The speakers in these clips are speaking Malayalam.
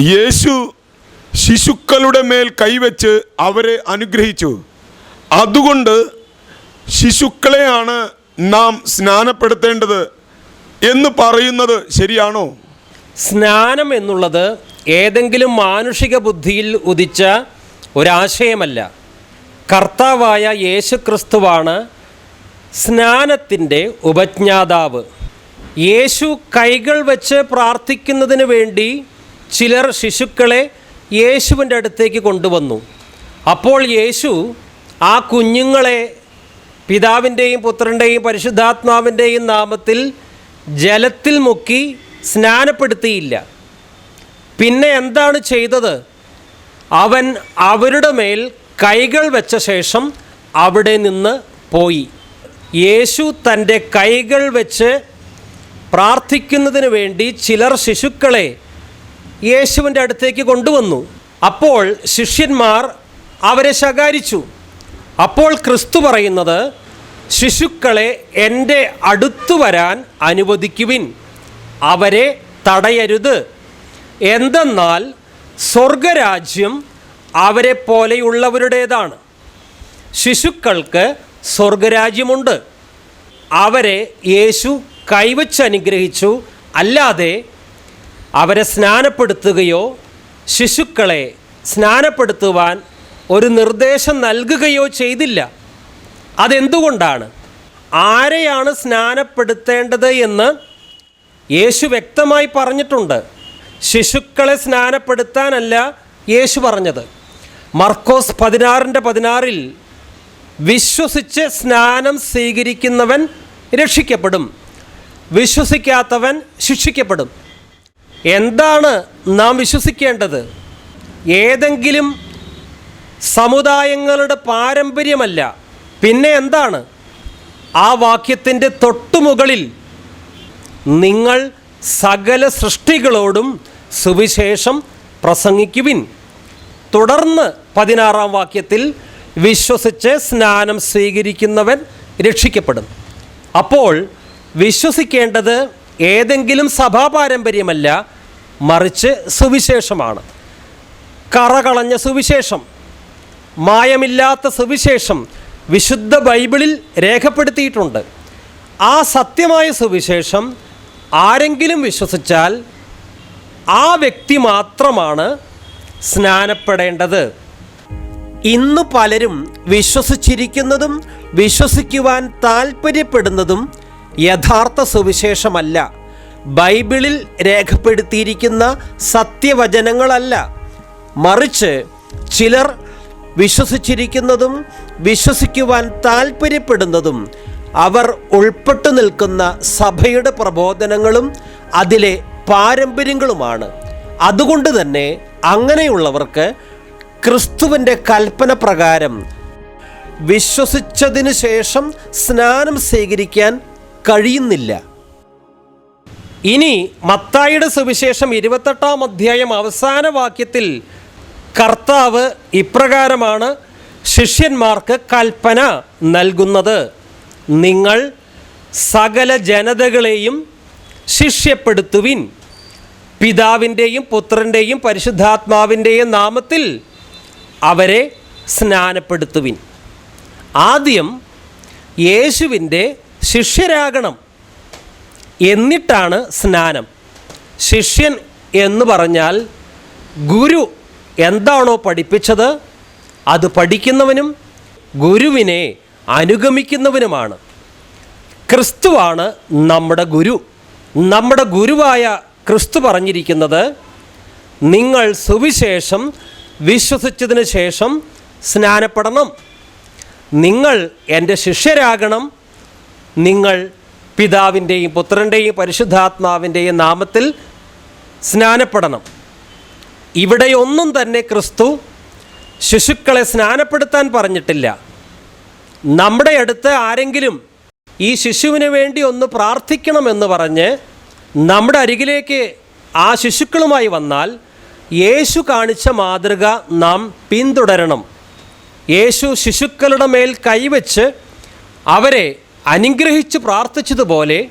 യേശു ശിശുക്കളുടെ മേൽ കൈവച്ച് അവരെ അനുഗ്രഹിച്ചു. അതുകൊണ്ട് ശിശുക്കളെയാണ് നാം സ്നാനപ്പെടുത്തേണ്ടത് എന്ന് പറയുന്നത് ശരിയാണോ? സ്നാനം എന്നുള്ളത് ഏതെങ്കിലും മാനുഷിക ബുദ്ധിയിൽ ഉദിച്ച ഒരാശയമല്ല. കർത്താവായ യേശു ക്രിസ്തുവാണ് സ്നാനത്തിന്റെ ഉപജ്ഞാതാവ്. യേശു കൈകൾ വെച്ച് പ്രാർത്ഥിക്കുന്നതിന് വേണ്ടി ചിലർ ശിശുക്കളെ യേശുവിന്റെ അടുത്തേക്ക് കൊണ്ടുവന്നു. അപ്പോൾ യേശു ആ കുഞ്ഞുങ്ങളെ പിതാവിന്റെയും പുത്രന്റെയും പരിശുദ്ധാത്മാവിന്റെയും നാമത്തിൽ ജലത്തിൽ മുക്കി സ്നാനപ്പെടുത്തിയില്ല. പിന്നെ എന്താണ് ചെയ്തത്? അവൻ അവരുടെ മേൽ കൈകൾ വെച്ച ശേഷം അവിടെ നിന്ന് പോയി. യേശു തന്റെ കൈകൾ വെച്ച് പ്രാർത്ഥിക്കുന്നതിന് വേണ്ടി ചിലർ ശിശുക്കളെ യേശുവിന്റെ അടുത്തേക്ക് കൊണ്ടുവന്നു. അപ്പോൾ ശിഷ്യന്മാർ അവരെ ശകാരിച്ചു. അപ്പോൾ ക്രിസ്തു പറയുന്നത് ശിശുക്കളെ എന്റെ അടുത്തു വരാൻ അനുവദിക്കുവിൻ. അവരെ തടയരുത്. എന്തെന്നാൽ സ്വർഗരാജ്യം അവരെ പോലെയുള്ളവരുടേതാണ്. ശിശുക്കൾക്ക് സ്വർഗരാജ്യമുണ്ട്. അവരെ യേശു കൈവച്ച് അനുഗ്രഹിച്ചു. അല്ലാതെ അവരെ സ്നാനപ്പെടുത്തുകയോ ശിശുക്കളെ സ്നാനപ്പെടുത്തുവാൻ ഒരു നിർദ്ദേശം നൽകുകയോ ചെയ്തില്ല. അതെന്തുകൊണ്ടാണ്? ആരെയാണ് സ്നാനപ്പെടുത്തേണ്ടത് എന്ന് യേശു വ്യക്തമായി പറഞ്ഞിട്ടുണ്ട്. ശിശുക്കളെ സ്നാനപ്പെടുത്താനല്ല യേശു പറഞ്ഞത്. മർക്കോസ് പതിനാറിന്റെ പതിനാറിൽ വിശ്വസിച്ച് സ്നാനം സ്വീകരിക്കുന്നവൻ രക്ഷിക്കപ്പെടും. വിശ്വസിക്കാത്തവൻ ശിക്ഷിക്കപ്പെടും. എന്താണ് നാം വിശ്വസിക്കേണ്ടത്? ഏതെങ്കിലും സമുദായങ്ങളുടെ പാരമ്പര്യമല്ല. പിന്നെ എന്താണ്? ആ വാക്യത്തിന്റെ തൊട്ടുമുകളിൽ നിങ്ങൾ സകല സൃഷ്ടികളോടും സുവിശേഷം പ്രസംഗിക്കുവിൻ. തുടർന്ന് പതിനാറാം വാക്യത്തിൽ വിശ്വസിച്ച് സ്നാനം സ്വീകരിക്കുന്നവൻ രക്ഷിക്കപ്പെടും. അപ്പോൾ വിശ്വസിക്കേണ്ടത് ഏതെങ്കിലും സഭാ പാരമ്പര്യമല്ല മറിച്ച് സുവിശേഷമാണ്. കറകളഞ്ഞ സുവിശേഷം മായമില്ലാത്ത സുവിശേഷം വിശുദ്ധ ബൈബിളിൽ രേഖപ്പെടുത്തിയിട്ടുണ്ട്. ആ സത്യമായ സുവിശേഷം ആരെങ്കിലും വിശ്വസിച്ചാൽ ആ വ്യക്തി മാത്രമാണ് സ്നാനപ്പെടേണ്ടത്. ഇന്ന് പലരും വിശ്വസിച്ചിരിക്കുന്നതും വിശ്വസിക്കുവാൻ താൽപ്പര്യപ്പെടുന്നതും യഥാർത്ഥ സുവിശേഷമല്ല. ബൈബിളിൽ രേഖപ്പെടുത്തിയിരിക്കുന്ന സത്യവചനങ്ങളല്ല. മറിച്ച് ചിലർ വിശ്വസിച്ചിരിക്കുന്നതും വിശ്വസിക്കുവാൻ താൽപ്പര്യപ്പെടുന്നതും അവർ ഉൾപ്പെട്ടു നിൽക്കുന്ന സഭയുടെ പ്രബോധനങ്ങളും അതിലെ പാരമ്പര്യങ്ങളുമാണ്. അതുകൊണ്ട് തന്നെ അങ്ങനെയുള്ളവർക്ക് ക്രിസ്തുവിന്റെ കൽപ്പന പ്രകാരം വിശ്വസിച്ചതിനു ശേഷം സ്നാനം സ്വീകരിക്കാൻ കഴിയുന്നില്ല. ഇനി മത്തായിയുടെ സുവിശേഷം ഇരുപത്തെട്ടാം അധ്യായം അവസാന വാക്യത്തിൽ കർത്താവ് ഇപ്രകാരമാണ് ശിഷ്യന്മാർക്ക് കൽപ്പന നൽകുന്നത്. നിങ്ങൾ സകല ജനതകളെയും ശിഷ്യപ്പെടുത്തുവിൻ. പിതാവിന്റെയും പുത്രന്റെയും പരിശുദ്ധാത്മാവിന്റെയും നാമത്തിൽ അവരെ സ്നാനപ്പെടുത്തുവിൻ. ആദ്യം യേശുവിന്റെ ശിഷ്യരാകണം എന്നിട്ടാണ് സ്നാനം. ശിഷ്യൻ എന്ന് പറഞ്ഞാൽ ഗുരു എന്താണോ പഠിപ്പിച്ചത് അത് പഠിക്കുന്നവനും ഗുരുവിനെ അനുഗമിക്കുന്നവനുമാണ്. ക്രിസ്തുവാണ് നമ്മുടെ ഗുരു. നമ്മുടെ ഗുരുവായ ക്രിസ്തു പറഞ്ഞിരിക്കുന്നത് നിങ്ങൾ സുവിശേഷം വിശ്വസിച്ചതിന് ശേഷം സ്നാനപ്പെടണം. നിങ്ങൾ എന്റെ ശിഷ്യരാകണം നിങ്ങൾ പിതാവിന്റെയും പുത്രന്റെയും പരിശുദ്ധാത്മാവിന്റെയും നാമത്തിൽ സ്നാനപ്പെടണം. ഇവിടെയൊന്നും തന്നെ ക്രിസ്തു ശിശുക്കളെ സ്നാനപ്പെടുത്താൻ പറഞ്ഞിട്ടില്ല. നമ്മുടെ അടുത്ത് ആരെങ്കിലും ഈ ശിശുവിന് വേണ്ടി ഒന്ന് പ്രാർത്ഥിക്കണമെന്ന് പറഞ്ഞ് നമ്മുടെ അരികിലേക്ക് ആ ശിശുക്കളുമായി വന്നാൽ യേശു കാണിച്ച മാതൃക നാം പിന്തുടരണം. യേശു ശിശുക്കളുടെ മേൽ കൈവച്ച് അവരെ അനുഗ്രഹിച്ച് പ്രാർത്ഥിച്ചതുപോലെ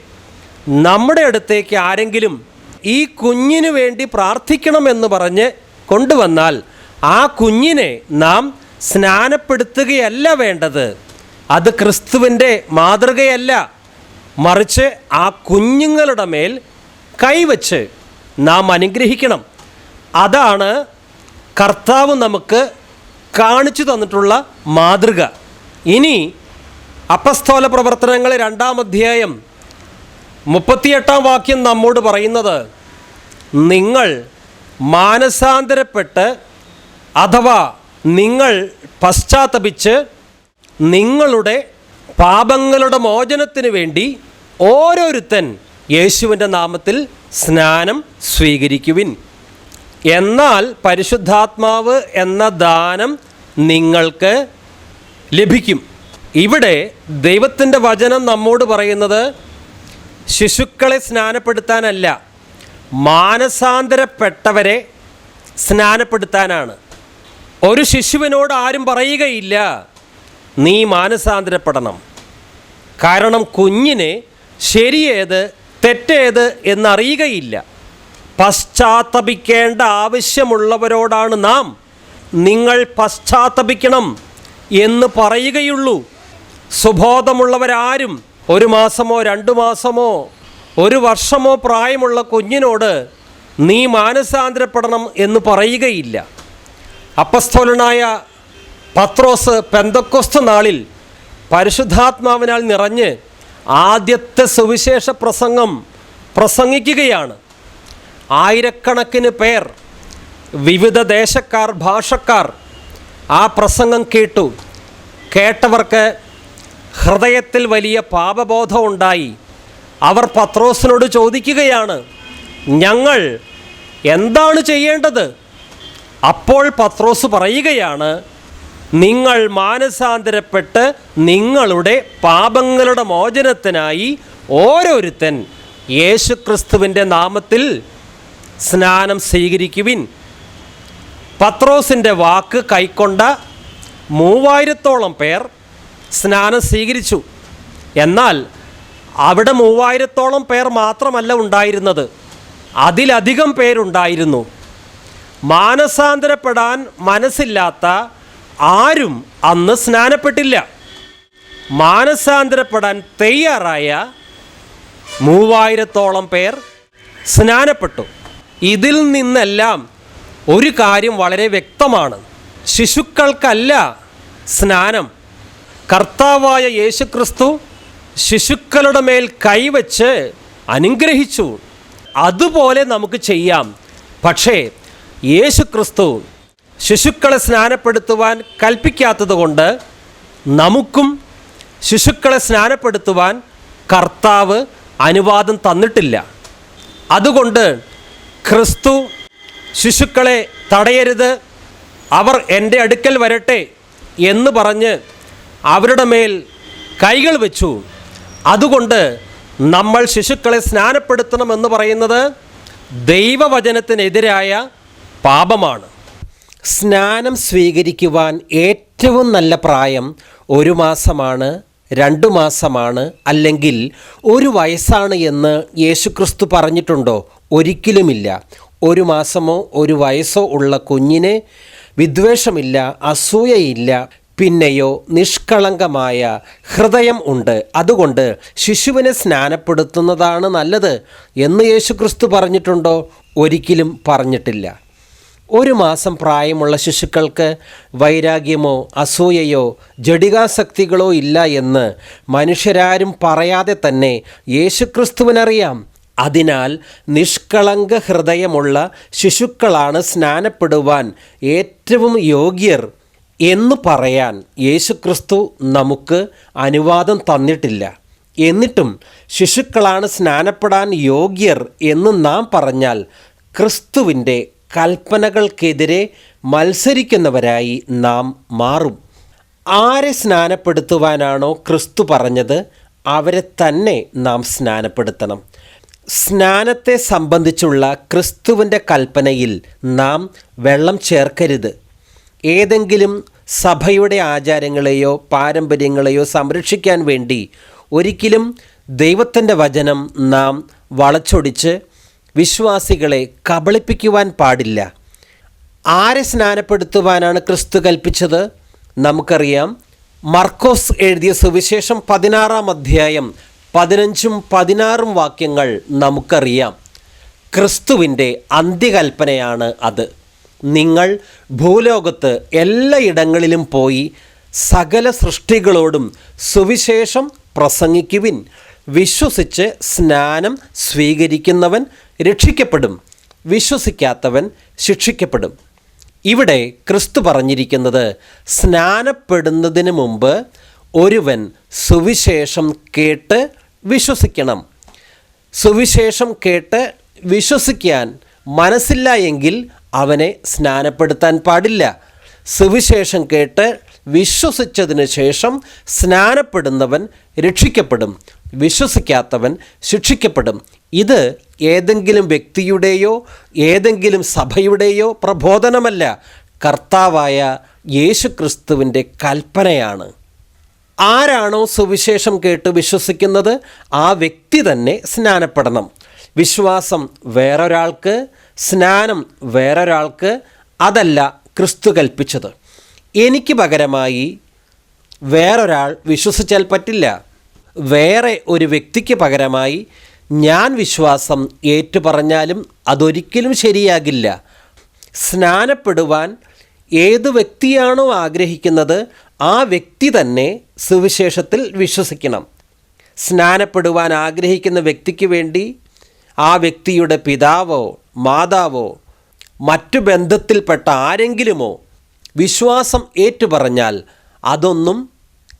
നമ്മുടെ അടുത്തേക്ക് ആരെങ്കിലും ഈ കുഞ്ഞിനു വേണ്ടി പ്രാർത്ഥിക്കണമെന്ന് പറഞ്ഞ് കൊണ്ടുവന്നാൽ ആ കുഞ്ഞിനെ നാം സ്നാനപ്പെടുത്തുകയല്ല വേണ്ടത്. അത് ക്രിസ്തുവിന്റെ മാതൃകയല്ല. മറിച്ച് ആ കുഞ്ഞുങ്ങളുടെ മേൽ കൈവച്ച് നാം അനുഗ്രഹിക്കണം. അതാണ് കർത്താവ് നമുക്ക് കാണിച്ചു തന്നിട്ടുള്ള മാതൃക. ഇനി അപ്പസ്തോല പ്രവർത്തനങ്ങൾ രണ്ടാം അധ്യായം മുപ്പത്തിയെട്ടാം വാക്യം നമ്മോട് പറയുന്നത് നിങ്ങൾ മാനസാന്തരപ്പെട്ട് അഥവാ നിങ്ങൾ പശ്ചാത്തപിച്ച് നിങ്ങളുടെ പാപങ്ങളുടെ മോചനത്തിന് വേണ്ടി ഓരോരുത്തൻ യേശുവിന്റെ നാമത്തിൽ സ്നാനം സ്വീകരിക്കുവിൻ. എന്നാൽ പരിശുദ്ധാത്മാവ് എന്ന ദാനം നിങ്ങൾക്ക് ലഭിക്കും. ഇവിടെ ദൈവത്തിന്റെ വചനം നമ്മോട് പറയുന്നത് ശിശുക്കളെ സ്നാനപ്പെടുത്താനല്ല മാനസാന്തരപ്പെട്ടവരെ സ്നാനപ്പെടുത്താനാണ്. ഒരു ശിശുവിനോട് ആരും പറയുകയില്ല നീ മാനസാന്തരപ്പെടണം. കാരണം കുഞ്ഞിനെ ശരിയേത് തെറ്റേത് എന്നറിയുകയില്ല. പശ്ചാത്തപിക്കേണ്ട ആവശ്യമുള്ളവരോടാണ് നാം. നിങ്ങൾ പശ്ചാത്തപിക്കണം എന്ന് പറയുകയുള്ളൂ. സുബോധമുള്ളവരാരും ഒരു മാസമോ രണ്ടു മാസമോ ഒരു വർഷമോ പ്രായമുള്ള കുഞ്ഞിനോട് നീ മാനസാന്തരപ്പെടണം എന്ന് പറയുകയില്ല. അപ്പസ്തോലനായ പത്രോസ് പെന്തക്കൊസ്ത നാളിൽ പരിശുദ്ധാത്മാവിനാൽ നിറഞ്ഞ് ആദ്യത്തെ സുവിശേഷ പ്രസംഗം പ്രസംഗിക്കുകയാണ്. ആയിരക്കണക്കിന് പേർ വിവിധ ദേശക്കാർ ഭാഷക്കാർ ആ പ്രസംഗം കേട്ടു. കേട്ടവർക്ക് ഹൃദയത്തിൽ വലിയ പാപബോധം ഉണ്ടായി അവർ പത്രോസിനോട് ചോദിക്കുകയാണ് ഞങ്ങൾ എന്താണ് ചെയ്യേണ്ടത്? അപ്പോൾ പത്രോസ് പറയുകയാണ് നിങ്ങൾ മാനസാന്തരപ്പെട്ട് നിങ്ങളുടെ പാപങ്ങളുടെ മോചനത്തിനായി ഓരോരുത്തൻ യേശുക്രിസ്തുവിന്റെ നാമത്തിൽ സ്നാനം സ്വീകരിക്കുവിൻ. പത്രോസിന്റെ വാക്ക് കൈക്കൊണ്ട മൂവായിരത്തോളം പേർ സ്നാനം സ്വീകരിച്ചു. എന്നാൽ അവിടെ മൂവായിരത്തോളം പേർ മാത്രമല്ല ഉണ്ടായിരുന്നത്. അതിലധികം പേരുണ്ടായിരുന്നു. മാനസാന്തരപ്പെടാൻ മനസ്സില്ലാത്ത ആരും അന്ന് സ്നാനപ്പെട്ടില്ല. മാനസാന്തരപ്പെടാൻ തയ്യാറായ മൂവായിരത്തോളം പേർ സ്നാനപ്പെട്ടു. ഇതിൽ നിന്നെല്ലാം ഒരു കാര്യം വളരെ വ്യക്തമാണ്. ശിശുക്കൾക്കല്ല സ്നാനം. കർത്താവായ യേശുക്രിസ്തു ശിശുക്കളുടെ മേൽ കൈവച്ച് അനുഗ്രഹിച്ചു. അതുപോലെ നമുക്ക് ചെയ്യാം. പക്ഷേ യേശുക്രിസ്തു ശിശുക്കളെ സ്നാനപ്പെടുത്തുവാൻ കൽപ്പിക്കാത്തതുകൊണ്ട് നമുക്കും ശിശുക്കളെ സ്നാനപ്പെടുത്തുവാൻ കർത്താവ് അനുവാദം തന്നിട്ടില്ല. അതുകൊണ്ട് ക്രിസ്തു ശിശുക്കളെ തടയരുത് അവർ എന്റെ അടുക്കൽ വരട്ടെ എന്ന് പറഞ്ഞ് അവരുടെ മേൽ കൈകൾ വെച്ചു. അതുകൊണ്ട് നമ്മൾ ശിശുക്കളെ സ്നാനപ്പെടുത്തണമെന്ന് പറയുന്നത് ദൈവവചനത്തിനെതിരായ പാപമാണ്. സ്നാനം സ്വീകരിക്കുവാൻ ഏറ്റവും നല്ല പ്രായം ഒരു മാസമാണ് രണ്ടു മാസമാണ് അല്ലെങ്കിൽ ഒരു വയസ്സാണ് എന്ന് യേശുക്രിസ്തു പറഞ്ഞിട്ടുണ്ടോ? ഒരിക്കലുമില്ല. ഒരു മാസമോ ഒരു വയസ്സോ ഉള്ള കുഞ്ഞിനെ വിദ്വേഷമില്ല അസൂയയില്ല പിന്നെയോ നിഷ്കളങ്കമായ ഹൃദയം ഉണ്ട്. അതുകൊണ്ട് ശിശുവിനെ സ്നാനപ്പെടുത്തുന്നതാണ് നല്ലത് എന്ന് യേശുക്രിസ്തു പറഞ്ഞിട്ടുണ്ടോ? ഒരിക്കലും പറഞ്ഞിട്ടില്ല. ഒരു മാസം പ്രായമുള്ള ശിശുക്കൾക്ക് വൈരാഗ്യമോ അസൂയയോ ജഡികാസക്തികളോ ഇല്ല എന്ന് മനുഷ്യരാരും പറയാതെ തന്നെ യേശുക്രിസ്തുവിനറിയാം. അതിനാൽ നിഷ്കളങ്ക ഹൃദയമുള്ള ശിശുക്കളാണ് സ്നാനപ്പെടുവാൻ ഏറ്റവും യോഗ്യർ. എന്ന് പറയാൻ യേശുക്രിസ്തു നമുക്ക് അനുവാദം തന്നിട്ടില്ല. എന്നിട്ടും ശിശുക്കളാണ് സ്നാനപ്പെടാൻ യോഗ്യർ എന്ന് നാം പറഞ്ഞാൽ ക്രിസ്തുവിന്റെ കൽപ്പനകൾക്കെതിരെ മത്സരിക്കുന്നവരായി നാം മാറും. ആരെ സ്നാനപ്പെടുത്തുവാനാണോ ക്രിസ്തു പറഞ്ഞത് അവരെ തന്നെ നാം സ്നാനപ്പെടുത്തണം. സ്നാനത്തെ സംബന്ധിച്ചുള്ള ക്രിസ്തുവിന്റെ കൽപ്പനയിൽ നാം വെള്ളം ചേർക്കരുത്. ഏതെങ്കിലും സഭയുടെ ആചാരങ്ങളെയോ പാരമ്പര്യങ്ങളെയോ സംരക്ഷിക്കാൻ വേണ്ടി ഒരിക്കലും ദൈവത്തിന്റെ വചനം നാം വളച്ചൊടിച്ച് വിശ്വാസികളെ കബളിപ്പിക്കുവാൻ പാടില്ല. ആരെ സ്നാനപ്പെടുത്തുവാനാണ് ക്രിസ്തു കൽപ്പിച്ചത്? നമുക്കറിയാം. മർക്കോസ് എഴുതിയ സുവിശേഷം പതിനാറാം അധ്യായം പതിനഞ്ചും പതിനാറും വാക്യങ്ങൾ നമുക്കറിയാം. ക്രിസ്തുവിന്റെ അന്ത്യകൽപ്പനയാണ് അത്. നിങ്ങൾ ഭൂലോകത്ത് എല്ലായിടങ്ങളിലും പോയി സകല സൃഷ്ടികളോടും സുവിശേഷം പ്രസംഗിക്കുവിൻ. വിശ്വസിച്ച് സ്നാനം സ്വീകരിക്കുന്നവൻ രക്ഷിക്കപ്പെടും. വിശ്വസിക്കാത്തവൻ ശിക്ഷിക്കപ്പെടും. ഇവിടെ ക്രിസ്തു പറഞ്ഞിരിക്കുന്നത് സ്നാനപ്പെടുന്നതിന് മുമ്പ് ഒരുവൻ സുവിശേഷം കേട്ട് വിശ്വസിക്കണം. സുവിശേഷം കേട്ട് വിശ്വസിക്കാൻ മനസ്സില്ല എങ്കിൽ അവനെ സ്നാനപ്പെടുത്താൻ പാടില്ല. സുവിശേഷം കേട്ട് വിശ്വസിച്ചതിന് ശേഷം സ്നാനപ്പെടുന്നവൻ രക്ഷിക്കപ്പെടും. വിശ്വസിക്കാത്തവൻ ശിക്ഷിക്കപ്പെടും. ഇത് ഏതെങ്കിലും വ്യക്തിയുടെയോ ഏതെങ്കിലും സഭയുടെയോ പ്രബോധനമല്ല. കർത്താവായ യേശുക്രിസ്തുവിന്റെ കൽപ്പനയാണ്. ആരാണോ സുവിശേഷം കേട്ട് വിശ്വസിക്കുന്നത് ആ വ്യക്തി തന്നെ സ്നാനപ്പെടണം. വിശ്വാസം വേറൊരാൾക്ക് സ്നാനം വേറൊരാൾക്ക് അതല്ല ക്രിസ്തു കൽപ്പിച്ചത്. എനിക്ക് പകരമായി വേറൊരാൾ വിശ്വസിച്ചാൽ പറ്റില്ല. വേറെ ഒരു വ്യക്തിക്ക് പകരമായി ഞാൻ വിശ്വാസം ഏറ്റുപറഞ്ഞാലും അതൊരിക്കലും ശരിയാകില്ല. സ്നാനപ്പെടുവാൻ ഏത് വ്യക്തിയാണോ ആഗ്രഹിക്കുന്നത് ആ വ്യക്തി തന്നെ സുവിശേഷത്തിൽ വിശ്വസിക്കണം. സ്നാനപ്പെടുവാൻ ആഗ്രഹിക്കുന്ന വ്യക്തിക്ക് വേണ്ടി ആ വ്യക്തിയുടെ പിതാവോ മാതാവോ മറ്റു ബന്ധത്തിൽപ്പെട്ട ആരെങ്കിലുമോ വിശ്വാസം ഏറ്റുപറഞ്ഞാൽ അതൊന്നും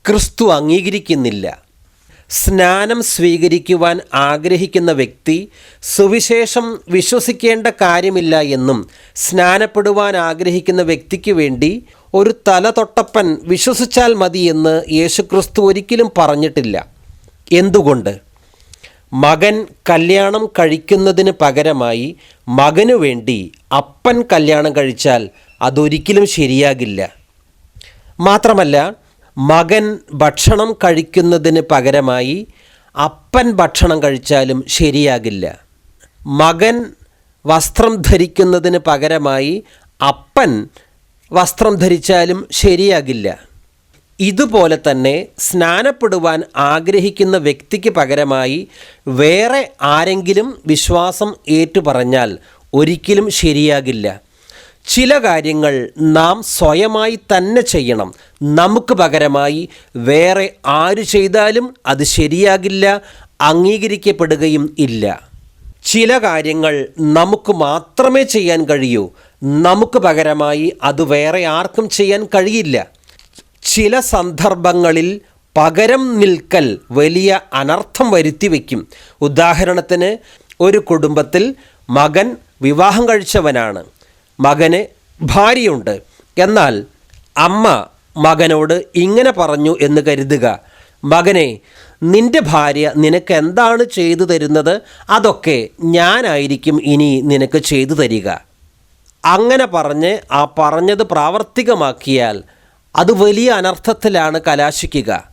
ക്രിസ്തു അംഗീകരിക്കുന്നില്ല. സ്നാനം സ്വീകരിക്കുവാൻ ആഗ്രഹിക്കുന്ന വ്യക്തി സുവിശേഷം വിശ്വസിക്കേണ്ട കാര്യമില്ല എന്നും സ്നാനപ്പെടുവാൻ ആഗ്രഹിക്കുന്ന വ്യക്തിക്ക് വേണ്ടി ഒരു തലതൊട്ടപ്പൻ വിശ്വസിച്ചാൽ മതിയെന്ന് യേശുക്രിസ്തു ഒരിക്കലും പറഞ്ഞിട്ടില്ല. എന്തുകൊണ്ട്? മകൻ കല്യാണം കഴിക്കുന്നതിന് പകരമായി മകനു വേണ്ടി അപ്പൻ കല്യാണം കഴിച്ചാൽ അതൊരിക്കലും ശരിയാകില്ല. മാത്രമല്ല മകൻ ഭക്ഷണം കഴിക്കുന്നതിന് പകരമായി അപ്പൻ ഭക്ഷണം കഴിച്ചാലും ശരിയാകില്ല. മകൻ വസ്ത്രം ധരിക്കുന്നതിന് പകരമായി അപ്പൻ വസ്ത്രം ധരിച്ചാലും ശരിയാകില്ല. ഇതുപോലെ തന്നെ സ്നാനപ്പെടുവാൻ ആഗ്രഹിക്കുന്ന വ്യക്തിക്ക് പകരമായി വേറെ ആരെങ്കിലും വിശ്വാസം ഏറ്റുപറഞ്ഞാൽ ഒരിക്കലും ശരിയാകില്ല. ചില കാര്യങ്ങൾ നാം സ്വയമായി തന്നെ ചെയ്യണം. നമുക്ക് പകരമായി വേറെ ആര് ചെയ്താലും അത് ശരിയാകില്ല അംഗീകരിക്കപ്പെടുകയും ഇല്ല. ചില കാര്യങ്ങൾ നമുക്ക് മാത്രമേ ചെയ്യാൻ കഴിയൂ. നമുക്ക് പകരമായി അത് വേറെ ആർക്കും ചെയ്യാൻ കഴിയില്ല. ചില സന്ദർഭങ്ങളിൽ പകരം നിൽക്കൽ വലിയ അനർത്ഥം വരുത്തി വയ്ക്കും. ഉദാഹരണത്തിന് ഒരു കുടുംബത്തിൽ മകൻ വിവാഹം കഴിച്ചവനാണ്. മകന് ഭാര്യയുണ്ട്. എന്നാൽ അമ്മ മകനോട് ഇങ്ങനെ പറഞ്ഞു എന്ന് കരുതുക. മകനെ നിന്റെ ഭാര്യ നിനക്ക് എന്താണ് ചെയ്തു തരുന്നത്? അതൊക്കെ ഞാനായിരിക്കും ഇനി നിനക്ക് ചെയ്തു തരിക. അങ്ങനെ പറഞ്ഞ് ആ പറഞ്ഞത് പ്രാവർത്തികമാക്കിയാൽ അത് വലിയ അനർത്ഥത്തിലാണ് കലാശിക്കുക.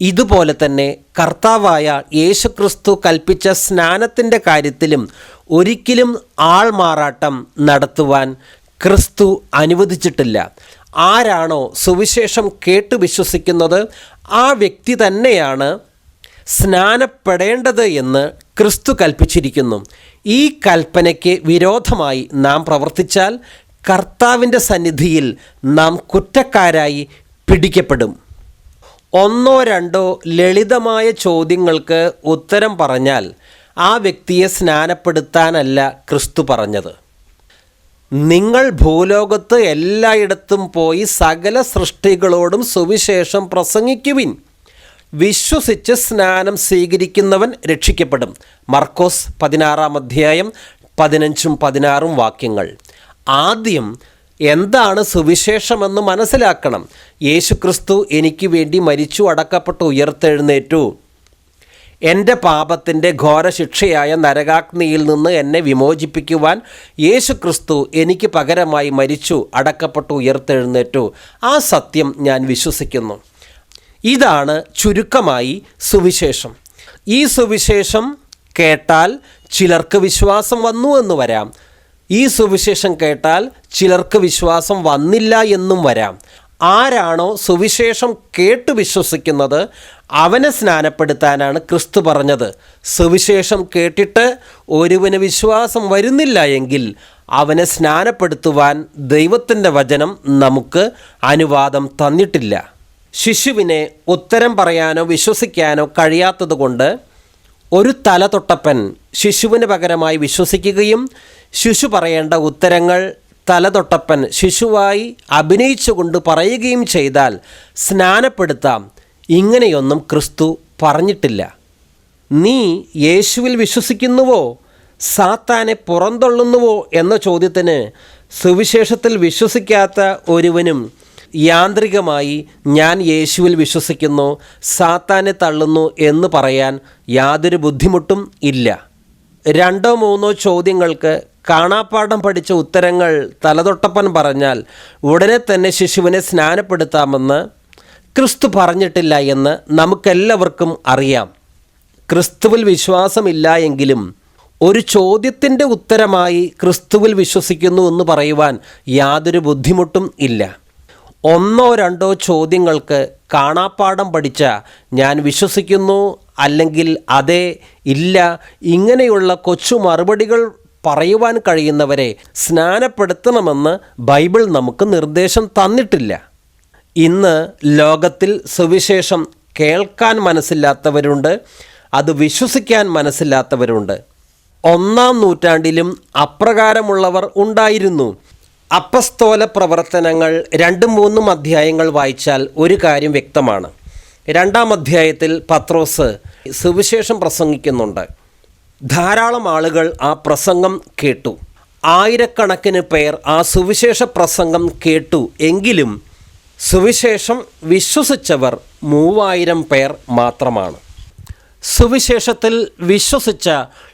ഇതുപോലെ തന്നെ കർത്താവായ യേശുക്രിസ്തു കൽപ്പിച്ച സ്നാനത്തിന്റെ കാര്യത്തിലും ഒരിക്കലും ആൾമാറാട്ടം നടത്തുവാൻ ക്രിസ്തു അനുവദിച്ചിട്ടില്ല. ആരാണോ സുവിശേഷം കേട്ട് വിശ്വസിക്കുന്നത് ആ വ്യക്തി തന്നെയാണ് സ്നാനപ്പെടേണ്ടത് എന്ന് ക്രിസ്തു കൽപ്പിച്ചിരിക്കുന്നു. ഈ കൽപ്പനയ്ക്ക് വിരോധമായി നാം പ്രവർത്തിച്ചാൽ കർത്താവിന്റെ സന്നിധിയിൽ നാം കുറ്റക്കാരായി പിടിക്കപ്പെടും. ഒന്നോ രണ്ടോ ലളിതമായ ചോദ്യങ്ങൾക്ക് ഉത്തരം പറഞ്ഞാൽ ആ വ്യക്തിയെ സ്നാനപ്പെടുത്താനല്ല ക്രിസ്തു പറഞ്ഞത്. നിങ്ങൾ ഭൂലോകത്ത് എല്ലായിടത്തും പോയി സകല സൃഷ്ടികളോടും സുവിശേഷം പ്രസംഗിക്കുവിൻ. വിശ്വസിച്ച് സ്നാനം സ്വീകരിക്കുന്നവൻ രക്ഷിക്കപ്പെടും. മർക്കോസ് പതിനാറാം അധ്യായം പതിനഞ്ചും പതിനാറും വാക്യങ്ങൾ. ആദ്യം എന്താണ് സുവിശേഷമെന്ന് മനസ്സിലാക്കണം. യേശുക്രിസ്തു എനിക്ക് വേണ്ടി മരിച്ചു അടക്കപ്പെട്ട് ഉയർത്തെഴുന്നേറ്റു. എന്റെ പാപത്തിന്റെ ഘോരശിക്ഷയായ നരകാഗ്നിയിൽ നിന്ന് എന്നെ വിമോചിപ്പിക്കുവാൻ യേശുക്രിസ്തു എനിക്ക് പകരമായി മരിച്ചു അടക്കപ്പെട്ടു ഉയർത്തെഴുന്നേറ്റു. ആ സത്യം ഞാൻ വിശ്വസിക്കുന്നു. ഇതാണ് ചുരുക്കമായി സുവിശേഷം. ഈ സുവിശേഷം കേട്ടാൽ ചിലർക്ക് വിശ്വാസം വന്നു എന്ന് വരാം. ഈ സുവിശേഷം കേട്ടാൽ ചിലർക്ക് വിശ്വാസം വന്നില്ല എന്നും വരാം. ആരാണോ സുവിശേഷം കേട്ട് വിശ്വസിക്കുന്നത് അവനെ സ്നാനപ്പെടുത്താനാണ് ക്രിസ്തു പറഞ്ഞത്. സുവിശേഷം കേട്ടിട്ട് ഒരുവന് വിശ്വാസം വരുന്നില്ല എങ്കിൽ അവനെ സ്നാനപ്പെടുത്തുവാൻ ദൈവത്തിന്റെ വചനം നമുക്ക് അനുവാദം തന്നിട്ടില്ല. ശിശുവിനെ ഉത്തരം പറയാനോ വിശ്വസിക്കാനോ കഴിയാത്തതുകൊണ്ട് ഒരു തലതൊട്ടപ്പൻ ശിശുവിന് പകരമായി വിശ്വസിക്കുകയും ശിശു പറയേണ്ട ഉത്തരങ്ങൾ തലതൊട്ടപ്പൻ ശിശുവായി അഭിനയിച്ചുകൊണ്ട് പറയുകയും ചെയ്താൽ സ്നാനപ്പെടുത്താം. ഇങ്ങനെയൊന്നും ക്രിസ്തു പറഞ്ഞിട്ടില്ല. നീ യേശുവിൽ വിശ്വസിക്കുന്നുവോ? സാത്താനെ പുറന്തള്ളുന്നുവോ എന്ന ചോദ്യത്തിന് സുവിശേഷത്തിൽ വിശ്വസിക്കാത്ത ഒരുവനും യാന്ത്രികമായി ഞാൻ യേശുവിൽ വിശ്വസിക്കുന്നു സാത്താനെ തള്ളുന്നു എന്ന് പറയാൻ യാതൊരു ബുദ്ധിമുട്ടും ഇല്ല. രണ്ടോ മൂന്നോ ചോദ്യങ്ങൾക്ക് കാണാപ്പാഠം പഠിച്ച ഉത്തരങ്ങൾ തലതൊട്ടപ്പൻ പറഞ്ഞാൽ ഉടനെ തന്നെ ശിശുവിനെ സ്നാനപ്പെടുത്താമെന്ന് ക്രിസ്തു പറഞ്ഞിട്ടില്ല എന്ന് നമുക്കെല്ലാവർക്കും അറിയാം. ക്രിസ്തുവിൽ വിശ്വാസമില്ല എങ്കിലും ഒരു ചോദ്യത്തിന്റെ ഉത്തരമായി ക്രിസ്തുവിൽ വിശ്വസിക്കുന്നു എന്ന് പറയുവാൻ യാതൊരു ബുദ്ധിമുട്ടും ഇല്ല. ഒന്നോ രണ്ടോ ചോദ്യങ്ങൾക്ക് കാണാപ്പാഠം പഠിച്ച ഞാൻ വിശ്വസിക്കുന്നു അല്ലെങ്കിൽ അതെ ഇല്ല ഇങ്ങനെയുള്ള കൊച്ചു മറുപടികൾ പറയുവാൻ കഴിയുന്നവരെ സ്നാനപ്പെടുത്തണമെന്ന് ബൈബിൾ നമുക്ക് നിർദ്ദേശം തന്നിട്ടില്ല. ഇന്ന് ലോകത്തിൽ സുവിശേഷം കേൾക്കാൻ മനസ്സില്ലാത്തവരുണ്ട് അത് വിശ്വസിക്കാൻ മനസ്സില്ലാത്തവരുണ്ട്. ഒന്നാം നൂറ്റാണ്ടിലും അപ്രകാരമുള്ളവർ ഉണ്ടായിരുന്നു. അപ്പസ്തോല പ്രവർത്തനങ്ങൾ രണ്ടും മൂന്നും അധ്യായങ്ങൾ വായിച്ചാൽ ഒരു കാര്യം വ്യക്തമാണ്. രണ്ടാം അധ്യായത്തിൽ പത്രോസ് സുവിശേഷം പ്രസംഗിക്കുന്നുണ്ട്. ധാരാളം ആളുകൾ ആ പ്രസംഗം കേട്ടു. ആയിരക്കണക്കിന് പേർ ആ സുവിശേഷ പ്രസംഗം കേട്ടു എങ്കിലും സുവിശേഷം വിശ്വസിച്ചവർ മൂവായിരം പേർ മാത്രമാണ്. സുവിശേഷത്തിൽ വിശ്വസിച്ച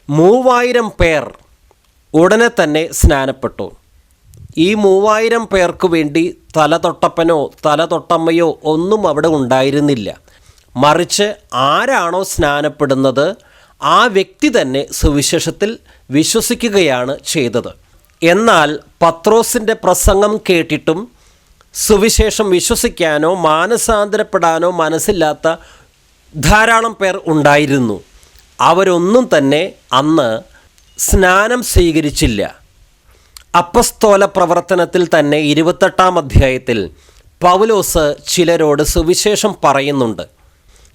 മൂവായിരം പേർ ഉടനെ തന്നെ സ്നാനപ്പെട്ടു. ഈ മൂവായിരം പേർക്ക് വേണ്ടി തലതൊട്ടപ്പനോ തലതൊട്ടമ്മയോ ഒന്നും അവിടെ ഉണ്ടായിരുന്നില്ല. മറിച്ച് ആരാണോ സ്നാനപ്പെടുന്നത് ആ വ്യക്തി തന്നെ സുവിശേഷത്തിൽ വിശ്വസിക്കുകയാണ് ചെയ്തത്. എന്നാൽ പത്രോസിന്റെ പ്രസംഗം കേട്ടിട്ടും സുവിശേഷം വിശ്വസിക്കാനോ മാനസാന്തരപ്പെടാനോ മനസ്സില്ലാത്ത ധാരാളം പേർ ഉണ്ടായിരുന്നു. അവരൊന്നും തന്നെ അന്ന് സ്നാനം സ്വീകരിച്ചില്ല. അപ്പസ്തോല പ്രവർത്തനത്തിൽ തന്നെ ഇരുപത്തെട്ടാം അധ്യായത്തിൽ പൗലോസ് ചിലരോട് സുവിശേഷം പറയുന്നുണ്ട്.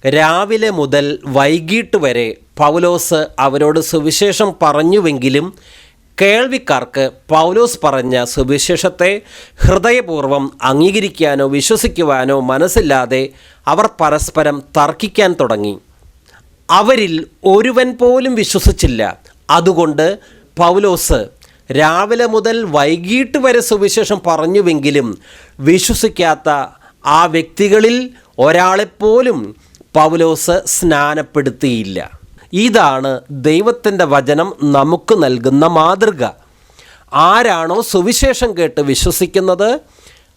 രാവിലെ മുതൽ വൈകിട്ട് വരെ പൗലോസ് അവരോട് സുവിശേഷം പറഞ്ഞുവെങ്കിലും കേൾവിക്കാർക്ക് പൗലോസ് പറഞ്ഞ സുവിശേഷത്തെ ഹൃദയപൂർവം അംഗീകരിക്കാനോ വിശ്വസിക്കുവാനോ മനസ്സില്ലാതെ അവർ പരസ്പരം തർക്കിക്കാൻ തുടങ്ങി. അവരിൽ ഒരുവൻ പോലും വിശ്വസിച്ചില്ല. അതുകൊണ്ട് പൗലോസ് രാവിലെ മുതൽ വൈകിട്ട് വരെ സുവിശേഷം പറഞ്ഞുവെങ്കിലും വിശ്വസിക്കാത്ത ആ വ്യക്തികളിൽ ഒരാളെപ്പോലും പൗലോസ് സ്നാനപ്പെടുത്തിയില്ല. ഇതാണ് ദൈവത്തിന്റെ വചനം നമുക്ക് നൽകുന്ന മാതൃക. ആരാണോ സുവിശേഷം കേട്ട് വിശ്വസിക്കുന്നത്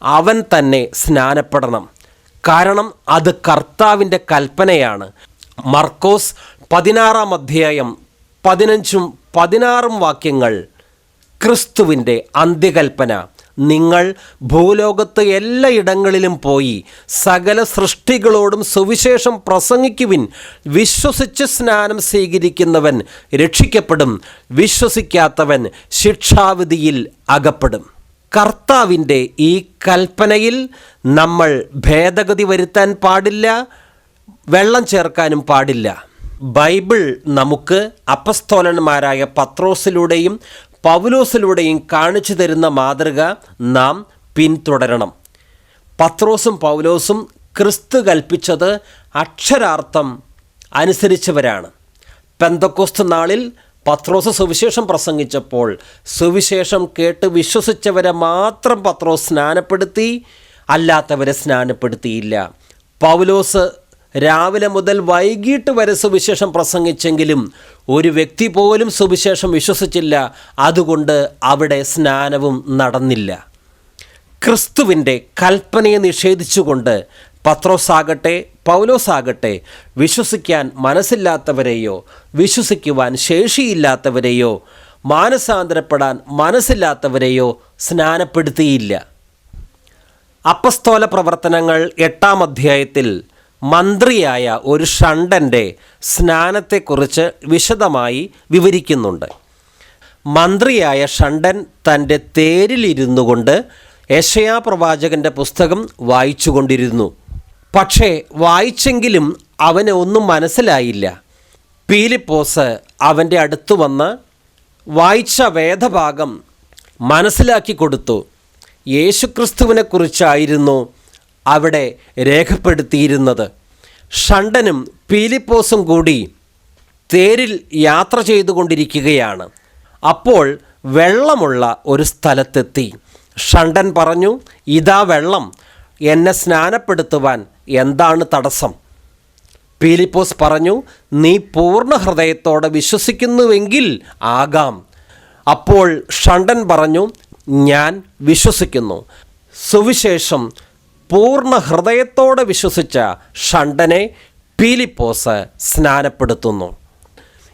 അവൻ തന്നെ സ്നാനപ്പെടണം. കാരണം അത് കർത്താവിന്റെ കൽപ്പനയാണ്. മർക്കോസ് പതിനാറാം അധ്യായം പതിനഞ്ചും പതിനാറും വാക്യങ്ങൾ ക്രിസ്തുവിന്റെ അന്ത്യകൽപ്പന. നിങ്ങൾ ഭൂലോകത്ത് എല്ലായിടങ്ങളിലും പോയി സകല സൃഷ്ടികളോടും സുവിശേഷം പ്രസംഗിക്കുവിൻ. വിശ്വസിച്ച് സ്നാനം സ്വീകരിക്കുന്നവൻ രക്ഷിക്കപ്പെടും. വിശ്വസിക്കാത്തവൻ ശിക്ഷാവിധിയിൽ അകപ്പെടും. കർത്താവിന്റെ ഈ കൽപ്പനയിൽ നമ്മൾ ഭേദഗതി വരുത്താൻ പാടില്ല വെള്ളം ചേർക്കാനും പാടില്ല. ബൈബിൾ നമുക്ക് അപ്പസ്തോലന്മാരായ പത്രോസിലൂടെയും പൗലോസിലൂടെയും കാണിച്ചു തരുന്ന മാതൃക നാം പിന്തുടരണം. പത്രോസും പൗലോസും ക്രിസ്തു കൽപ്പിച്ചത് അക്ഷരാർത്ഥം അനുസരിച്ചവരാണ്. പെന്തക്കോസ്ത് നാളിൽ പത്രോസ് സുവിശേഷം പ്രസംഗിച്ചപ്പോൾ സുവിശേഷം കേട്ട് വിശ്വസിച്ചവരെ മാത്രം പത്രോസ് സ്നാനപ്പെടുത്തി അല്ലാത്തവരെ സ്നാനപ്പെടുത്തിയില്ല. പൗലോസ് രാവിലെ മുതൽ വൈകിട്ട് വരെ സുവിശേഷം പ്രസംഗിച്ചെങ്കിലും ഒരു വ്യക്തി പോലും സുവിശേഷം വിശ്വസിച്ചില്ല. അതുകൊണ്ട് അവിടെ സ്നാനവും നടന്നില്ല. ക്രിസ്തുവിന്റെ കൽപ്പനയെ നിഷേധിച്ചുകൊണ്ട് പത്രോസാകട്ടെ പൗലോസാകട്ടെ വിശ്വസിക്കാൻ മനസ്സില്ലാത്തവരെയോ വിശ്വസിക്കുവാൻ ശേഷിയില്ലാത്തവരെയോ മാനസാന്തരപ്പെടാൻ മനസ്സില്ലാത്തവരെയോ സ്നാനപ്പെടുത്തിയില്ല. അപ്പസ്തോല പ്രവർത്തനങ്ങൾ എട്ടാം അധ്യായത്തിൽ മന്ത്രിയായ ഒരു ഷണ്ടന്റെ സ്നാനത്തെക്കുറിച്ച് വിശദമായി വിവരിക്കുന്നുണ്ട്. മന്ത്രിയായ ഷണ്ടൻ തന്റെ തേരിലിരുന്നു കൊണ്ട് യശയാ പ്രവാചകന്റെ പുസ്തകം വായിച്ചുകൊണ്ടിരുന്നു. പക്ഷേ വായിച്ചെങ്കിലും അവന് ഒന്നും മനസ്സിലായില്ല. പീലിപ്പോസ് അവന്റെ അടുത്തു വന്ന് വായിച്ച വേദഭാഗം മനസ്സിലാക്കി കൊടുത്തു. യേശുക്രിസ്തുവിനെക്കുറിച്ചായിരുന്നു അവിടെ രേഖപ്പെടുത്തിയിരുന്നത്. ഷണ്ടനും പീലിപ്പോസും കൂടി തേരിൽ യാത്ര ചെയ്തുകൊണ്ടിരിക്കുകയാണ്. അപ്പോൾ വെള്ളമുള്ള ഒരു സ്ഥലത്തെത്തി. ഷണ്ടൻ പറഞ്ഞു ഇതാ വെള്ളം. എന്നെ സ്നാനപ്പെടുത്തുവാൻ എന്താണ് തടസ്സം? പീലിപ്പോസ് പറഞ്ഞു നീ പൂർണ ഹൃദയത്തോടെ വിശ്വസിക്കുന്നുവെങ്കിൽ ആകാം. അപ്പോൾ ഷണ്ടൻ പറഞ്ഞു ഞാൻ വിശ്വസിക്കുന്നു. സുവിശേഷം പൂർണ ഹൃദയത്തോടെ വിശ്വസിച്ച ഷണ്ടനെ പീലിപ്പോസ് സ്നാനപ്പെടുത്തുന്നു.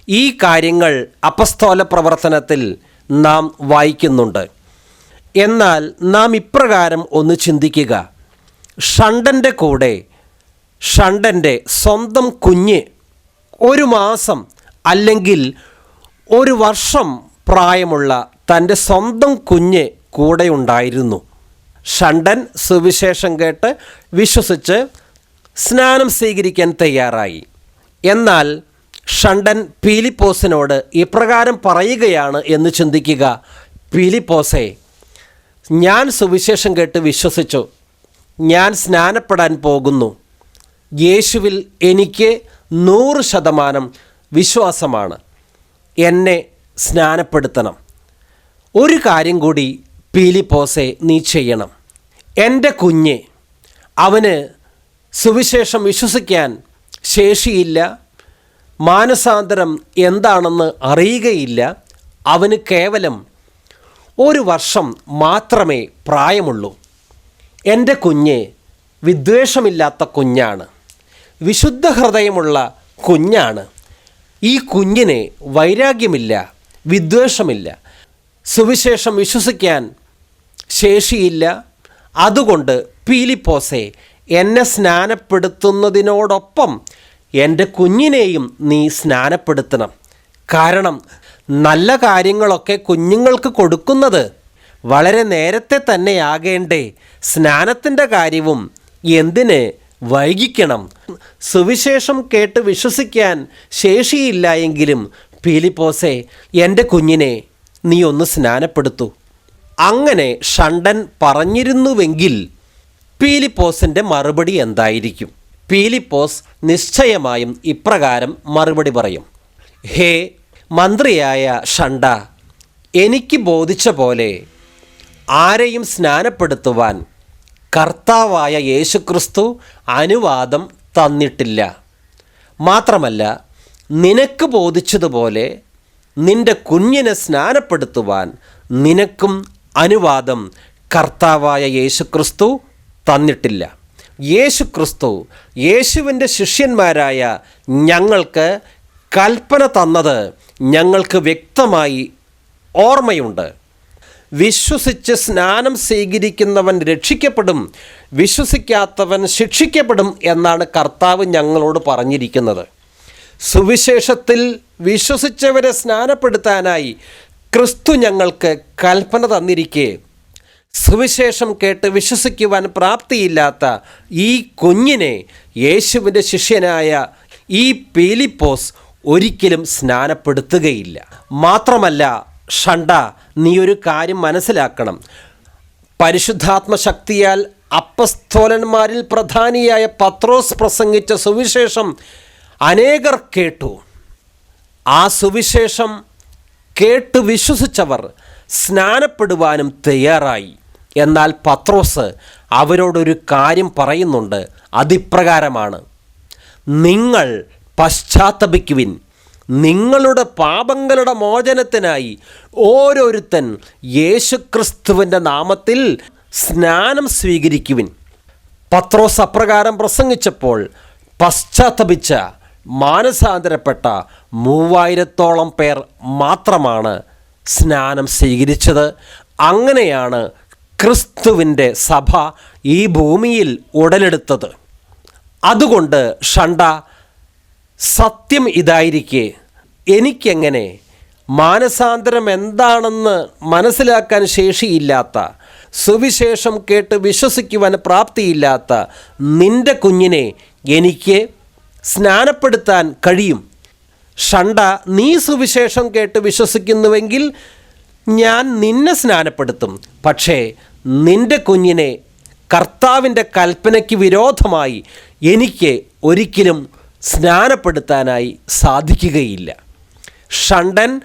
ഈ കാര്യങ്ങൾ അപസ്തോല പ്രവർത്തനത്തിൽ നാം വായിക്കുന്നുണ്ട്. എന്നാൽ നാം ഇപ്രകാരം ഒന്ന് ചിന്തിക്കുക. ഷണ്ടന്റെ കൂടെ ഷണ്ടന്റെ സ്വന്തം കുഞ്ഞ് ഒരു മാസം അല്ലെങ്കിൽ ഒരു വർഷം പ്രായമുള്ള തന്റെ സ്വന്തം കുഞ്ഞ് കൂടെ ഉണ്ടായിരുന്നു. ഷണ്ടൻ സുവിശേഷം കേട്ട് വിശ്വസിച്ച് സ്നാനം സ്വീകരിക്കാൻ തയ്യാറായി. എന്നാൽ ഷണ്ടൻ പീലിപ്പോസിനോട് ഇപ്രകാരം പറയുകയാണ് എന്ന് ചിന്തിക്കുക. പീലിപ്പോസെ ഞാൻ സുവിശേഷം കേട്ട് വിശ്വസിച്ചു. ഞാൻ സ്നാനപ്പെടാൻ പോകുന്നു. യേശുവിൽ എനിക്ക് നൂറ് ശതമാനം വിശ്വാസമാണ്. എന്നെ സ്നാനപ്പെടുത്തണം. ഒരു കാര്യം കൂടി പീലിപ്പോസെ നീ ചെയ്യണം. എന്റെ കുഞ്ഞ് അവന് സുവിശേഷം വിശ്വസിക്കാൻ ശേഷിയില്ല. മാനസാന്തരം എന്താണെന്ന് അറിയുകയില്ല. അവന് കേവലം ഒരു വർഷം മാത്രമേ പ്രായമുള്ളൂ. എന്റെ കുഞ്ഞ് വിദ്വേഷമില്ലാത്ത കുഞ്ഞാണ്. വിശുദ്ധ ഹൃദയമുള്ള കുഞ്ഞാണ്. ഈ കുഞ്ഞിന് വൈരാഗ്യമില്ല വിദ്വേഷമില്ല. സുവിശേഷം വിശ്വസിക്കാൻ ശേഷിയില്ല. അതുകൊണ്ട് പീലിപ്പോസെ എന്നെ സ്നാനപ്പെടുത്തുന്നതിനോടൊപ്പം എന്റെ കുഞ്ഞിനെയും നീ സ്നാനപ്പെടുത്തണം. കാരണം നല്ല കാര്യങ്ങളൊക്കെ കുഞ്ഞുങ്ങൾക്ക് കൊടുക്കുന്നത് വളരെ നേരത്തെ തന്നെയാകേണ്ടേ. സ്നാനത്തിന്റെ കാര്യവും എന്തിന് വൈകിക്കണം? സുവിശേഷം കേട്ട് വിശ്വസിക്കാൻ ശേഷിയില്ല എങ്കിലും പീലിപ്പോസെ എന്റെ കുഞ്ഞിനെ നീ ഒന്ന് സ്നാനപ്പെടുത്തൂ. അങ്ങനെ ഷണ്ടൻ പറഞ്ഞിരുന്നുവെങ്കിൽ പീലിപ്പോസിന്റെ മറുപടി എന്തായിരിക്കും? പീലിപ്പോസ് നിശ്ചയമായും ഇപ്രകാരം മറുപടി പറയും. ഹേ മന്ത്രിയായ ഷണ്ട എനിക്ക് ബോധിച്ച പോലെ ആരെയും സ്നാനപ്പെടുത്തുവാൻ കർത്താവായ യേശുക്രിസ്തു അനുവാദം തന്നിട്ടില്ല. മാത്രമല്ല നിനക്ക് ബോധിച്ചതുപോലെ നിന്റെ കുഞ്ഞിനെ സ്നാനപ്പെടുത്തുവാൻ നിനക്കും അനുവാദം കർത്താവായ യേശുക്രിസ്തു തന്നിട്ടില്ല. യേശുക്രിസ്തു യേശുവിന്റെ ശിഷ്യന്മാരായ ഞങ്ങൾക്ക് കൽപ്പന തന്നത് ഞങ്ങൾക്ക് വ്യക്തമായി ഓർമ്മയുണ്ട്. വിശ്വസിച്ച് സ്നാനം സ്വീകരിക്കുന്നവൻ രക്ഷിക്കപ്പെടും വിശ്വസിക്കാത്തവൻ ശിക്ഷിക്കപ്പെടും എന്നാണ് കർത്താവ് ഞങ്ങളോട് പറഞ്ഞിരിക്കുന്നത്. സുവിശേഷത്തിൽ വിശ്വസിച്ചവരെ സ്നാനപ്പെടുത്താനായി ക്രിസ്തു ഞങ്ങൾക്ക് കൽപ്പന തന്നിരിക്കെ. സുവിശേഷം കേട്ട് വിശ്വസിക്കുവാൻ പ്രാപ്തിയില്ലാത്ത ഈ കുഞ്ഞിനെ യേശുവിന്റെ ശിഷ്യനായ ഈ പീലിപ്പോസ് ഒരിക്കലും സ്നാനപ്പെടുത്തുകയില്ല. മാത്രമല്ല ഷണ്ട നീ ഒരു കാര്യം മനസ്സിലാക്കണം. പരിശുദ്ധാത്മ ശക്തിയാൽ അപ്പസ്തോലന്മാരിൽ പ്രധാനിയായ പത്രോസ് പ്രസംഗിച്ച സുവിശേഷം അനേകർ കേട്ടു. ആ സുവിശേഷം കേട്ട് വിശ്വസിച്ചവർ സ്നാനപ്പെടുവാനും തയ്യാറായി. എന്നാൽ പത്രോസ് അവരോടൊരു കാര്യം പറയുന്നുണ്ട്. അതിപ്രകാരമാണ്. നിങ്ങൾ പശ്ചാത്തപിക്കുവിൻ. നിങ്ങളുടെ പാപങ്ങളുടെ മോചനത്തിനായി ഓരോരുത്തൻ യേശുക്രിസ്തുവിന്റെ നാമത്തിൽ സ്നാനം സ്വീകരിക്കുവിൻ. പത്രോസ് അപ്രകാരം പ്രസംഗിച്ചപ്പോൾ പശ്ചാത്തപിച്ച മാനസാന്തരപ്പെട്ട മൂവായിരത്തോളം പേർ മാത്രമാണ് സ്നാനം സ്വീകരിച്ചത്. അങ്ങനെയാണ് ക്രിസ്തുവിന്റെ സഭ ഈ ഭൂമിയിൽ ഉടലെടുത്തത്. അതുകൊണ്ട് ഷണ്ട സത്യം ഇതായിരിക്കെ. എനിക്കെങ്ങനെ? മാനസാന്തരം എന്താണെന്ന് മനസ്സിലാക്കാൻ ശേഷിയില്ലാത്ത സുവിശേഷം കേട്ട് വിശ്വസിക്കുവാൻ പ്രാപ്തിയില്ലാത്ത നിന്റെ കുഞ്ഞിനെ എനിക്ക് സ്നാനപ്പെടുത്താൻ കഴിയും. ഷണ്ട നീ സുവിശേഷം കേട്ട് വിശ്വസിക്കുന്നുവെങ്കിൽ ഞാൻ നിന്നെ സ്നാനപ്പെടുത്തും. പക്ഷേ നിന്റെ കുഞ്ഞിനെ കർത്താവിന്റെ കൽപ്പനയ്ക്ക് വിരോധമായി എനിക്ക് ഒരിക്കലും സ്നാനപ്പെടുത്താനായി സാധിക്കുകയില്ല. ഷണ്ടൻ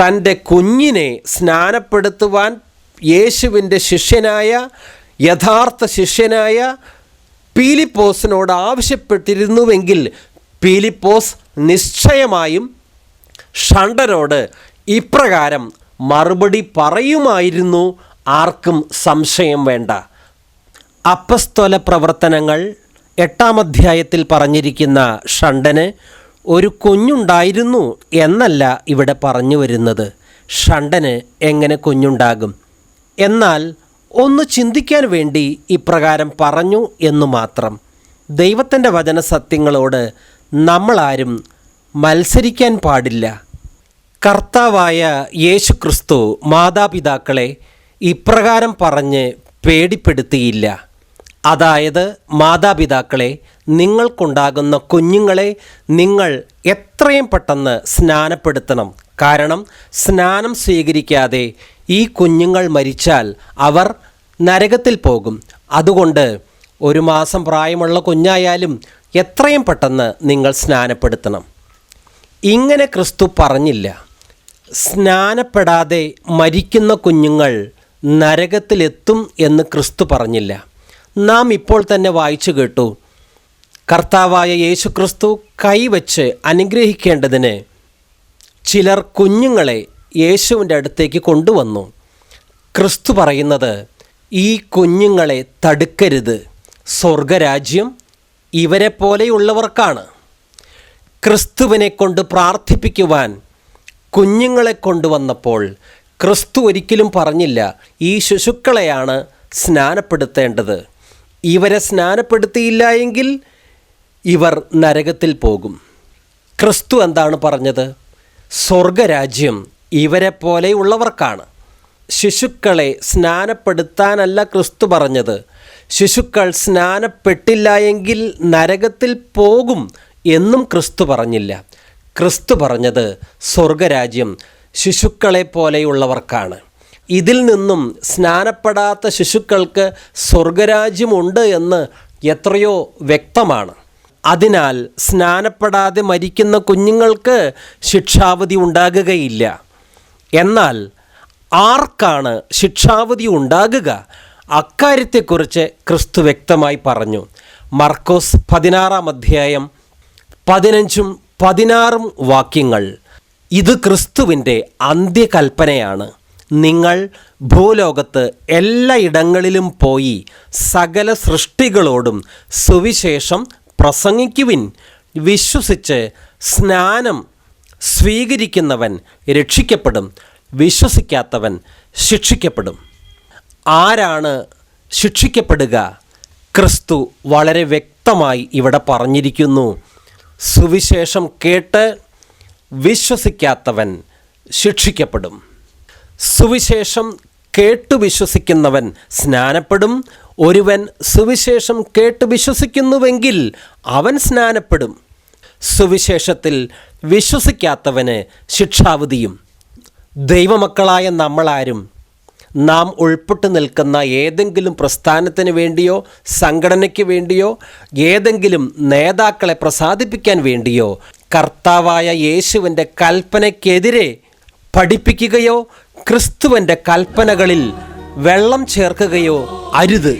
തന്റെ കുഞ്ഞിനെ സ്നാനപ്പെടുത്തുവാൻ യേശുവിന്റെ ശിഷ്യനായ യഥാർത്ഥ ശിഷ്യനായ പീലിപ്പോസിനോട് ആവശ്യപ്പെട്ടിരുന്നുവെങ്കിൽ പീലിപ്പോസ് നിശ്ചയമായും ഷണ്ടനോട് ഇപ്രകാരം മറുപടി പറയുമായിരുന്നു ആർക്കും സംശയം വേണ്ട. അപ്പസ്തോല പ്രവർത്തനങ്ങൾ എട്ടാം അധ്യായത്തിൽ പറഞ്ഞിരിക്കുന്ന ഷണ്ടന് ഒരു കുഞ്ഞുണ്ടായിരുന്നു എന്നല്ല ഇവിടെ പറഞ്ഞു വരുന്നത്. ഷണ്ടന് എങ്ങനെ കുഞ്ഞുണ്ടാകും? എന്നാൽ ഒന്ന് ചിന്തിക്കാൻ വേണ്ടി ഇപ്രകാരം പറഞ്ഞു എന്നു മാത്രം. ദൈവത്തിന്റെ വചന സത്യങ്ങളോട് നമ്മളാരും മത്സരിക്കാൻ പാടില്ല. കർത്താവായ യേശു ക്രിസ്തു മാതാപിതാക്കളെ ഇപ്രകാരം പറഞ്ഞ് പേടിപ്പെടുത്തിയില്ല. അതായത് മാതാപിതാക്കളെ നിങ്ങൾക്കുണ്ടാകുന്ന കുഞ്ഞുങ്ങളെ നിങ്ങൾ എത്രയും പെട്ടെന്ന് സ്നാനപ്പെടുത്തണം. കാരണം സ്നാനം സ്വീകരിക്കാതെ ഈ കുഞ്ഞുങ്ങൾ മരിച്ചാൽ അവർ നരകത്തിൽ പോകും. അതുകൊണ്ട് ഒരു മാസം പ്രായമുള്ള കുഞ്ഞായാലും എത്രയും പെട്ടെന്ന് നിങ്ങൾ സ്നാനപ്പെടുത്തണം. ഇങ്ങനെ ക്രിസ്തു പറഞ്ഞില്ല. സ്നാനപ്പെടാതെ മരിക്കുന്ന കുഞ്ഞുങ്ങൾ നരകത്തിലെത്തും എന്ന് ക്രിസ്തു പറഞ്ഞില്ല. നാം ഇപ്പോൾ തന്നെ വായിച്ചു കേട്ടു. കർത്താവായ യേശു ക്രിസ്തു കൈവച്ച് അനുഗ്രഹിക്കേണ്ടതിന് ചിലർ കുഞ്ഞുങ്ങളെ യേശുവിന്റെ അടുത്തേക്ക് കൊണ്ടുവന്നു. ക്രിസ്തു പറയുന്നത് ഈ കുഞ്ഞുങ്ങളെ തടുക്കരുത്. സ്വർഗരാജ്യം ഇവരെ പോലെയുള്ളവർക്കാണ് ക്രിസ്തുവിനെ കൊണ്ട് പ്രാർത്ഥിപ്പിക്കുവാൻ കുഞ്ഞുങ്ങളെ കൊണ്ടുവന്നപ്പോൾ ക്രിസ്തു ഒരിക്കലും പറഞ്ഞില്ല ഈ ശിശുക്കളെയാണ് സ്നാനപ്പെടുത്തേണ്ടത്. ഇവരെ സ്നാനപ്പെടുത്തിയില്ല എങ്കിൽ ഇവർ നരകത്തിൽ പോകും. ക്രിസ്തു എന്താണ് പറഞ്ഞത്? സ്വർഗരാജ്യം ഇവരെ പോലെയുള്ളവർക്കാണ് ശിശുക്കളെ സ്നാനപ്പെടുത്താനല്ല ക്രിസ്തു പറഞ്ഞത്. ശിശുക്കൾ സ്നാനപ്പെട്ടില്ല എങ്കിൽ നരകത്തിൽ പോകും എന്നും ക്രിസ്തു പറഞ്ഞില്ല. ക്രിസ്തു പറഞ്ഞത് സ്വർഗരാജ്യം ശിശുക്കളെ പോലെയുള്ളവർക്കാണ് ഇതിൽ നിന്നും സ്നാനപ്പെടാത്ത ശിശുക്കൾക്ക് സ്വർഗരാജ്യമുണ്ട് എന്ന് എത്രയോ വ്യക്തമാണ്. അതിനാൽ സ്നാനപ്പെടാതെ മരിക്കുന്ന കുഞ്ഞുങ്ങൾക്ക് ശിക്ഷാവധി ഉണ്ടാകുകയില്ല. എന്നാൽ ആർക്കാണ് ശിക്ഷാവധി ഉണ്ടാകുക? അക്കാര്യത്തെക്കുറിച്ച് ക്രിസ്തു വ്യക്തമായി പറഞ്ഞു. മർക്കോസ് പതിനാറാം അധ്യായം പതിനഞ്ചും പതിനാറും വാക്യങ്ങൾ. ഇത് ക്രിസ്തുവിന്റെ അന്ത്യകൽപ്പനയാണ്. നിങ്ങൾ ഭൂലോകത്ത് എല്ലായിടങ്ങളിലും പോയി സകല സൃഷ്ടികളോടും സുവിശേഷം പ്രസംഗിക്കുവിൻ. വിശ്വസിച്ച് സ്നാനം സ്വീകരിക്കുന്നവൻ രക്ഷിക്കപ്പെടും വിശ്വസിക്കാത്തവൻ ശിക്ഷിക്കപ്പെടും. ആരാണ് ശിക്ഷിക്കപ്പെടുക? ക്രിസ്തു വളരെ വ്യക്തമായി ഇവിടെ പറഞ്ഞിരിക്കുന്നു. സുവിശേഷം കേട്ട് വിശ്വസിക്കാത്തവൻ ശിക്ഷിക്കപ്പെടും. സുവിശേഷം കേട്ടു വിശ്വസിക്കുന്നവൻ സ്നാനപ്പെടും. ഒരുവൻ സുവിശേഷം കേട്ട് വിശ്വസിക്കുന്നുവെങ്കിൽ അവൻ സ്നാനപ്പെടും. സുവിശേഷത്തിൽ വിശ്വസിക്കാത്തവന് ശിക്ഷാവധിയും. ദൈവമക്കളായ നമ്മളാരും നാം ഉൾപ്പെട്ടു നിൽക്കുന്ന ഏതെങ്കിലും പ്രസ്ഥാനത്തിന് വേണ്ടിയോ സംഘടനയ്ക്ക് വേണ്ടിയോ ഏതെങ്കിലും നേതാക്കളെ പ്രസാദിപ്പിക്കാൻ വേണ്ടിയോ കർത്താവായ യേശുവിന്റെ കൽപ്പനയ്ക്കെതിരെ പഠിപ്പിക്കുകയോ ക്രിസ്തുവിന്റെ കൽപ്പനകളിൽ വെള്ളം ചേർക്കുകയോ അരുത്.